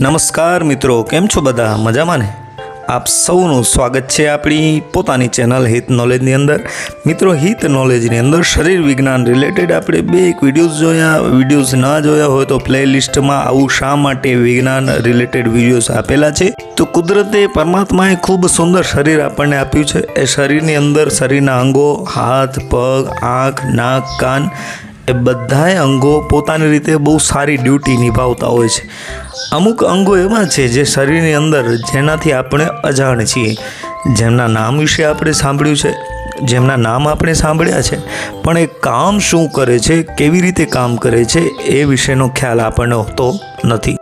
નમસ્કાર મિત્રો, કેમ છો બધા? મજામાં ને? આપ સૌનું સ્વાગત છે આપણી પોતાની ચેનલ હિત નોલેજની અંદર. મિત્રો, હિત નોલેજની અંદર શરીર વિજ્ઞાન રિલેટેડ આપણે બે એક વિડીયોઝ જોયા. વિડીયોઝ ના જોયા હોય તો પ્લેલિસ્ટમાં આવું શા માટે વિજ્ઞાન રિલેટેડ વિડીયોઝ આપેલા છે? તો કુદરતે પરમાત્માએ ખૂબ સુંદર શરીર આપણને આપ્યું છે. એ શરીરની અંદર શરીરના અંગો, હાથ, પગ, આંખ, નાક, કાન એ બધાય અંગો પોતાની રીતે બહુ સારી ડ્યુટી નિભાવતા હોય છે. અમુક અંગો એવા છે જે શરીરની અંદર જેનાથી આપણે અજાણ છીએ. જેમના નામ વિશે આપણે સાંભળ્યું છે, જેમના નામ આપણે સાંભળ્યા છે, પણ એ કામ શું કરે છે, કેવી રીતે કામ કરે છે, એ વિશેનો ખ્યાલ આપણને હોતો નથી.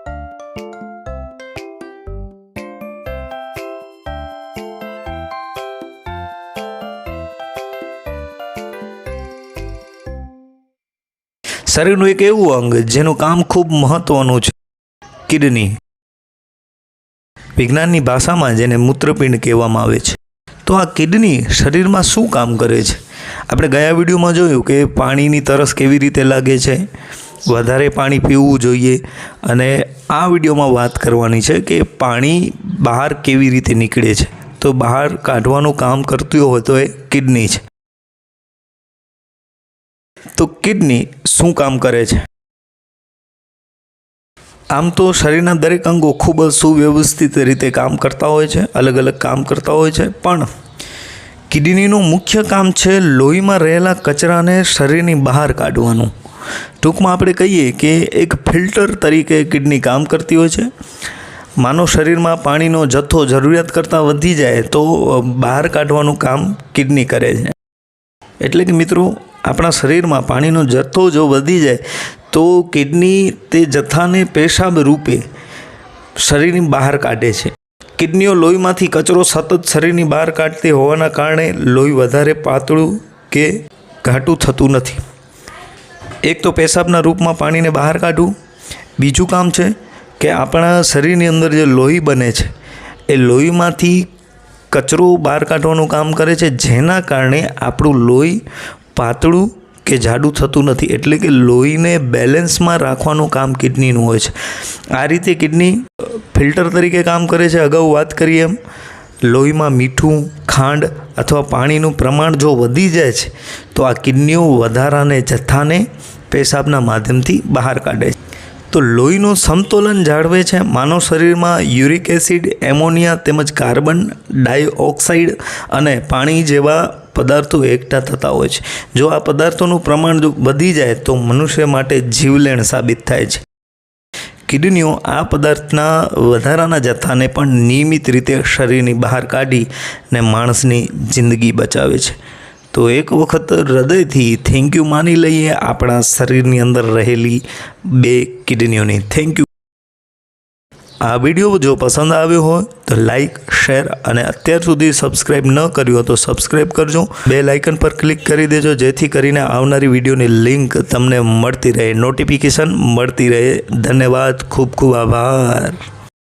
શરીરનું એક એવું અંગ જેનું કામ ખૂબ મહત્વનું છે. કિડની. વિજ્ઞાનની ભાષામાં જેને મૂત્રપિંડ કહેવામાં આવે છે. તો આ કિડની શરીરમાં શું કામ કરે છે? આપણે ગયા વિડીયોમાં જોયું કે પાણીની તરસ કેવી રીતે લાગે છે? વધારે પાણી પીવું જોઈએ. અને આ વિડીયોમાં વાત કરવાની છે કે પાણી બહાર કેવી રીતે નીકળે છે? તો બહાર કાઢવાનું કામ કરતું હોય તો એ કિડની છે. તો કિડની શું કામ કરે છે? આમ તો શરીરના દરેક અંગો ખૂબ જ સુવ્યવસ્થિત રીતે કામ કરતા હોય છે અલગ અલગ કામ કરતા હોય છે, પણ કિડનીનું મુખ્ય કામ છે લોહીમાં રહેલા કચરાને શરીરની બહાર કાઢવાનું. ટૂંકમાં આપણે કહીએ કે એક ફિલ્ટર તરીકે કિડની કામ કરતી હોય છે. માનવ શરીરમાં પાણીનો જથ્થો જરૂરિયાત કરતાં વધી જાય તો બહાર કાઢવાનું કામ કિડની કરે છે. એટલે કે મિત્રો આપણા શરીરમાં પાણીનો જથ્થો જો વધી જાય, તો કિડની તે જથ્થાને પેશાબ રૂપે શરીરની બહાર કાઢે છે. કિડનીઓ લોહીમાંથી કચરો સતત શરીરની બહાર કાઢતી હોવાના કારણે લોહી વધારે પાતળું કે ઘાટું થતું નથી. એક તો પેશાબના રૂપમાં પાણીને બહાર કાઢવું. બીજું કામ છે કે આપણા શરીરની અંદર જે લોહી બને છે, એ લોહીમાંથી કચરો બહાર કાઢવાનું કામ કરે છે, જેના કારણે આપણું લોહી પાતળું કે જાડું થતું નથી. એટલે કે લોહીને બેલેન્સમાં રાખવાનું કામ કિડનીનું હોય છે. આ રીતે કિડની ફિલ્ટર તરીકે કામ કરે છે. અગાઉ વાત કરીએ એમ, લોહીમાં મીઠું, ખાંડ અથવા પાણીનું પ્રમાણ જો વધી જાય છે, તો આ કિડનીઓ વધારાને, જથ્થાને પેશાબના માધ્યમથી બહાર કાઢે છે. તો લોહીનું સમતોલન જાળવે છે. માનવ શરીરમાં યુરિક એસિડ, એમોનિયા તેમજ કાર્બન ડાયોક્સાઇડ અને પાણી જેવા પદાર્થો એકઠા થતા હોય છે. જો આ પદાર્થોનું પ્રમાણ જો વધી જાય તો મનુષ્ય માટે જીવલેણ સાબિત થાય છે. કિડનીઓ આ પદાર્થના વધારાના જથ્થાને પણ નિયમિત રીતે શરીરની બહાર કાઢી ને માણસની જિંદગી બચાવે છે. તો એક વખત હૃદયથી થેન્ક યુ માની લઈએ, આપણા શરીરની અંદર રહેલી બે કિડનીઓની થેન્ક યુ આ વીડિયો જો પસંદ આવ્યો હોય, તો લાઇક શેર અને અત્યાર સુધી સબસ્ક્રાઈબ ન કર્યું હોય તો સબસ્ક્રાઈબ કરજો. બે લાઇકન પર ક્લિક કરી દેજો, જેથી કરીને આવનારી વિડીયોની લિંક તમને મળતી રહે નોટિફિકેશન મળતી રહે. ધન્યવાદ, ખૂબ ખૂબ આભાર.